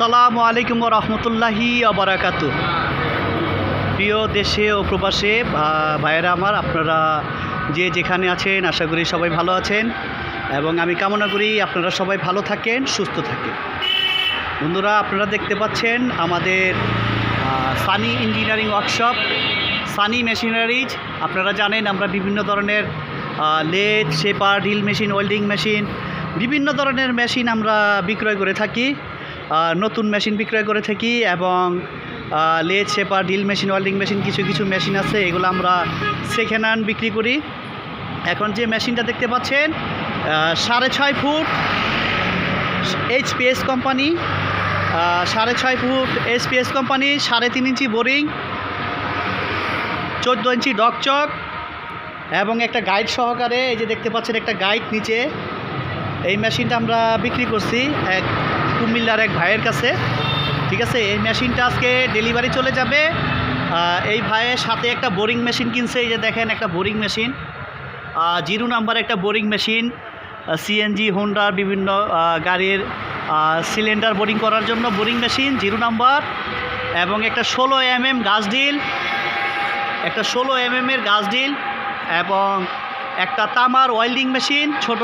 আসসালামু আলাইকুম রহমতুল্লাহি আবরাকাতু প্রিয় দেশে ও প্রবাসে ভাইয়েরা আমার, আপনারা যে যেখানে আছেন, আশা করি সবাই ভালো আছেন এবং আমি কামনা করি আপনারা সবাই ভালো থাকেন, সুস্থ থাকেন। বন্ধুরা, আপনারা দেখতে পাচ্ছেন আমাদের Sunny engineering workshop, Sunny machineries. আপনারা জানেন আমরা বিভিন্ন ধরনের lathe, shaper, drill machine, welding machine, বিভিন্ন ধরনের মেশিন আমরা বিক্রয় করে থাকি। নতুন মেশিন বিক্রয় করে থাকি এবং lathe shaper, drill machine, welding machine, কিছু কিছু মেশিন আছে, এগুলো আমরা সেকেন্ড হ্যান্ড বিক্রি করি। এখন যে মেশিনটা দেখতে পাচ্ছেন সাড়ে ছয় ফুট এইচপিএস কোম্পানি সাড়ে ছয় ফুট এইচপিএস কোম্পানি, সাড়ে তিন ইঞ্চি বোরিং, চোদ্দ ইঞ্চি ডকচক এবং একটা গাইড সহকারে, এই যে দেখতে পাচ্ছেন একটা গাইড নিচে। এই মেশিনটা আমরা বিক্রি করছি, এক কুমিল্লার এক ভাইয়ের কাছে। ঠিক আছে, এই মেশিনটা আজকে ডেলিভারি চলে যাবে। এই ভাইয়ের সাথে একটা বোরিং মেশিন কিনছে, এই যে দেখেন একটা বোরিং মেশিন জিরো নাম্বার একটা বোরিং মেশিন সিএনজি হোন্ডার বিভিন্ন গাড়ির সিলিন্ডার বোরিং করার জন্য বোরিং মেশিন জিরো নাম্বার। এবং একটা ষোলো এম এম গাছ ডিল একটা ষোলো এম এর গাছ ডিল এবং একটা তামার ওয়েল্ডিং মেশিন ছোট।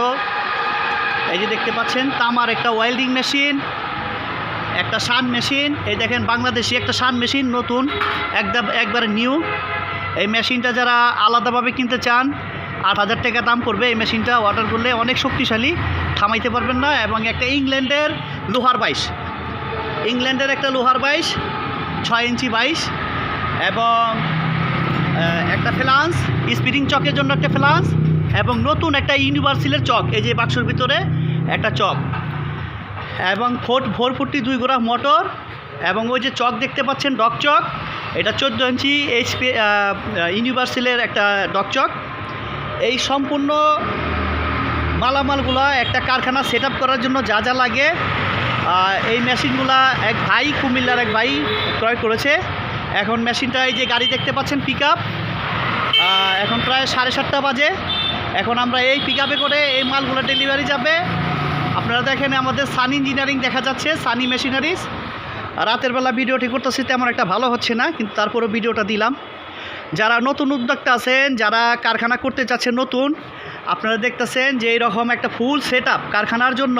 এই যে দেখতে পাচ্ছেন, তামার একটা ওয়েল্ডিং মেশিন একটা সান মেশিন এই দেখেন, বাংলাদেশি একটা সান মেশিন নতুন একদম একবারে নিউ এই মেশিনটা যারা আলাদাভাবে কিনতে চান, আট হাজার টাকা দাম করবে এই মেশিনটা অর্ডার করলে অনেক শক্তিশালী, থামাইতে পারবেন না। এবং একটা ইংল্যান্ডের লোহার বাইশ। ইংল্যান্ডের একটা লোহার বাইশ, ছয় ইঞ্চি বাইশ। এবং একটা ফ্লান্স স্পিডিং চকের জন্য একটা ফ্লান্স এবং নতুন একটা ইউনিভার্সালের চক, এই যে বাক্সর ভিতরে একটা চক। এবং ফোর ফোর ফুটটি দুই গোড়া মোটর এবং ওই যে চক দেখতে পাচ্ছেন, ডক চক। এটা চোদ্দ ইঞ্চি এইচপি ইউনিভার্সালের একটা ডক চক। এই সম্পূর্ণ মালামালগুলো একটা কারখানা সেট করার জন্য যা যা লাগে। এই মেশিনগুলা এক ভাই, কুমিল্লার এক ভাই ক্রয় করেছে। এখন মেশিনটা এই যে গাড়ি দেখতে পাচ্ছেন পিক এখন প্রায় সাড়ে সাতটা বাজে। এখন আমরা এই পিক করে এই মালগুলো ডেলিভারি যাবে। আপনারা দেখেন আমাদের সান ইঞ্জিনিয়ারিং দেখা যাচ্ছে সানি মেশিনারিজ রাতের বেলা ভিডিওটি করতেছি, তেমন একটা ভালো হচ্ছে না, কিন্তু তারপরেও ভিডিওটা দিলাম। যারা নতুন উদ্যোক্তা আছেন, যারা কারখানা করতে চাচ্ছেন নতুন, আপনারা দেখতেছেন যে এইরকম একটা ফুল সেট কারখানার জন্য।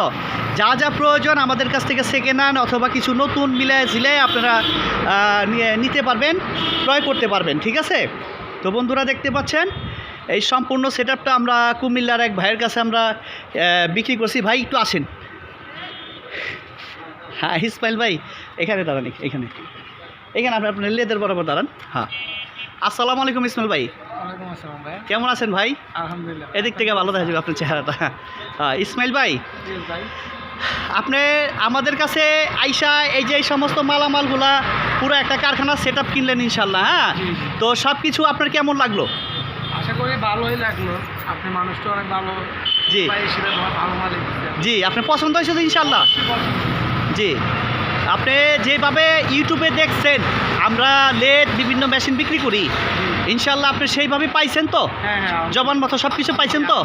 যা যা প্রয়োজন আমাদের কাছ থেকে সেকেন্ড হ্যান্ড অথবা কিছু নতুন মিলে ঝিলে আপনারা নিয়ে, নিতে পারবেন, ক্রয় করতে পারবেন, ঠিক আছে? তো বন্ধুরা দেখতে পাচ্ছেন এই সম্পূর্ণ সেট আমরা কুমিল্লার এক ভাইয়ের কাছে আমরা বিক্রি করছি। ভাই একটু আসেন। হ্যাঁ ইসমাইল ভাই এখানে দাঁড়ান এখানে। এখানে আপনি আপনার লেদের বরাবর দাঁড়ান। হ্যাঁ। আসসালামু আলাইকুম ইসমাইল ভাই। কেমন আছেন ভাই? আলহামদুলিল্লাহ। এদিক থেকে ভালো দেখা যাবে আপনার চেহারাটা। হ্যাঁ ইসমাইল ভাই। আপনি আমাদের কাছে আইসা এই যে এই সমস্ত মালামালগুলা পুরো একটা কারখানা সেট আপ কিনলেন ইনশাল্লাহ হ্যাঁ। তো সব কিছু আপনার কেমন লাগল? ভালোই লাগল। আপনি মানুষটা অনেক ভালো জি। ভালো মালিক আপনার পছন্দ হয়েছে তো ইনশাল্লাহ জি। আপনি যেভাবে ইউটিউবে দেখছেন আমরা লেদ বিভিন্ন মেশিন বিক্রি করি। ইনশাল্লাহ আপনি সেইভাবে পাইছেন তো? হ্যাঁ হ্যাঁ জবান মতো সব কিছু পাইছেন তো?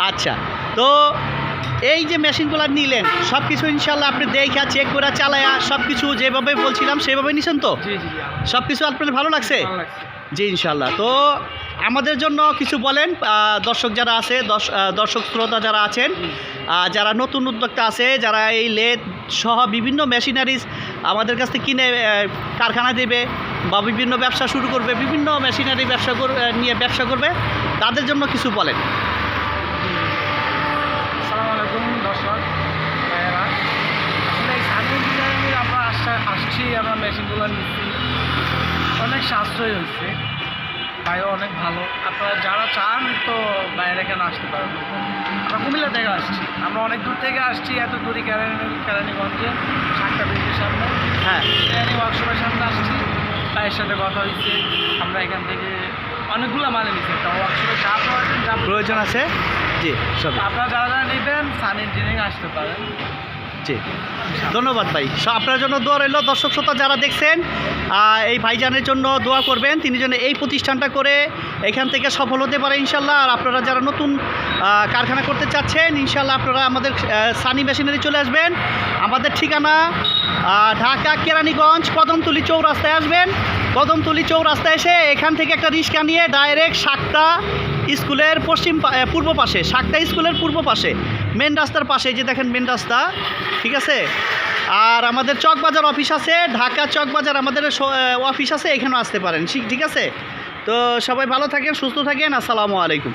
আচ্ছা। তো এই যে মেশিনগুলো নিলেন সব কিছু ইনশাল্লাহ আপনি দেখা চেক করে চালায়া সব কিছু যেভাবে বলছিলাম সেভাবে নিছেন তো? সব কিছু আপনার ভালো লাগছে। জি ইনশাল্লাহ তো আমাদের জন্য কিছু বলেন দর্শক যারা আছে দর্শক শ্রোতা যারা আছেন যারা নতুন উদ্যোক্তা আছে, যারা এই লেদ সহ বিভিন্ন মেশিনারিজ আমাদের কাছ থেকে কিনে কারখানা দেবে বা বিভিন্ন ব্যবসা শুরু করবে, বিভিন্ন মেশিনারি ব্যবসা নিয়ে ব্যবসা করবে, তাদের জন্য কিছু বলেন। আমরা আসা আসছি, আমরা মেশিনগুলো নিচ্ছি। অনেক সাশ্রয় হয়েছে। ভাইও অনেক ভালো। আপনারা যারা চান তো বাইরে কেন আসতে পারেন আমরা কুমিল্লা থেকে আসছি। আমরা অনেক দূর থেকে আসছি এত দূরই কেরানি কেরানীগঞ্জে সাতটা ব্রিজের সামনে। হ্যাঁ। কেরানি ওয়ার্কশপের সামনে আসছি। ভাইয়ের সাথে কথা হয়েছে। আমরা এখান থেকে অনেকগুলো মালে নিচ্ছি একটা ওয়ার্কশপে যা প্রয়োজন যা প্রয়োজন আছে? জি সব আপনারা যারা যারা নেবেন সান ইঞ্জিনিয়ারিং আসতে পারেন। জি। ধন্যবাদ ভাই। আপনার জন্য দোয়া রইল। দর্শক শ্রোতা যারা দেখছেন এই ভাইজানের জন্য দোয়া করবেন। তিনি যেন এই প্রতিষ্ঠানটা করে এখান থেকে সফল হতে পারে ইনশাল্লাহ। আর আপনারা যারা নতুন কারখানা করতে চাচ্ছেন, ইনশাল্লাহ আপনারা আমাদের সানি মেশিনারি চলে আসবেন। আমাদের ঠিকানা ঢাকা কেরানীগঞ্জ, কদমতলি চৌরাস্তায় আসবেন। কদমতলি চৌরাস্তায় এসে এখান থেকে একটা রিক্সা নিয়ে ডাইরেক্ট সাতটা স্কুলের পশ্চিম পূর্ব পাশে, সাতটা স্কুলের পূর্ব পাশে মেন রাস্তার পাশে যে দেখেন মেন রাস্তা, ঠিক আছে? আর আমাদের চকবাজার অফিস আছে, ঢাকা চকবাজার আমাদের অফিস আছে, এখানেও আসতে পারেন ঠিক আছে? তো সবাই ভালো থাকেন, সুস্থ থাকেন, আসসালামু আলাইকুম।